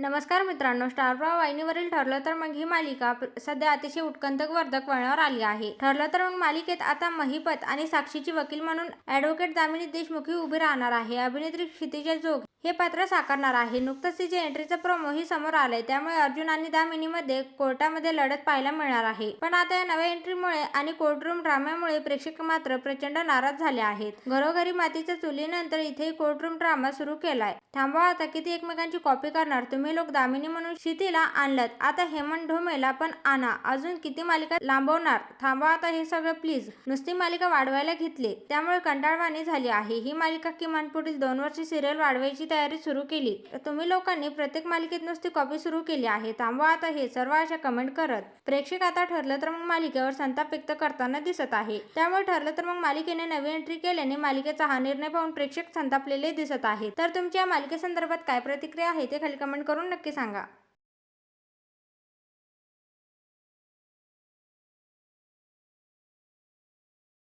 नमस्कार मित्रांनो स्टार प्रवाह वाहिनीवरील ठरलं तर मग ही मालिका सध्या अतिशय उत्कंठवर्धक वळणावर आली आहे. ठरलं तर मग मालिकेत आता महिपत आणि साक्षीची वकील म्हणून ॲडव्होकेट दामिनी देशमुखी उभी राहणार आहे. अभिनेत्री क्षितिजा जोग हे पात्र साकारणार आहे. नुकतंच तिचे एंट्रीचं प्रोमोही समोर आलाय. त्यामुळे अर्जुन आणि दामिनीमध्ये कोर्टामध्ये लढत पाहायला मिळणार आहे. पण आता या नव्या एंट्रीमुळे आणि कोर्टरूम ड्राम्यामुळे प्रेक्षक मात्र प्रचंड नाराज झाले आहेत. घरोघरी मातीच्या चुलीनंतर इथेही कोर्टरूम ड्रामा सुरू केलाय. थांबवा आता किती एकमेकांची कॉपी करणार? तुम्ही लोक दामिनी म्हणून शितीला आणलत. आता हेमंत ढोमेला पण आणा. अजून किती मालिका लांबवणार? थांबवा आता हे सगळं प्लीज नुसती मालिका वाढवायला घेतली. त्यामुळे कंटाळवाणी झाली आहे. ही मालिका किमान पुढील दोन वर्ष सिरियल वाढवायची तयारी सुरू केली. तुम्ही लोकांनी प्रत्येक मालिकेत नुसती कॉपी सुरू केली आहे. थांबवा आता हे सर्व अशा कमेंट करत. प्रेक्षक आता ठरलं तर मग मालिकेवर संताप व्यक्त करताना दिसत आहे. त्यामुळे ठरलं तर मग मालिकेने नवी एंट्री केल्याने मालिकेचा हा निर्णय पाहून प्रेक्षक संतापलेले दिसत आहेत. तर तुमच्या मालिकेसंदर्भात काय प्रतिक्रिया आहे ते खाली कमेंट करून नक्की सांगा.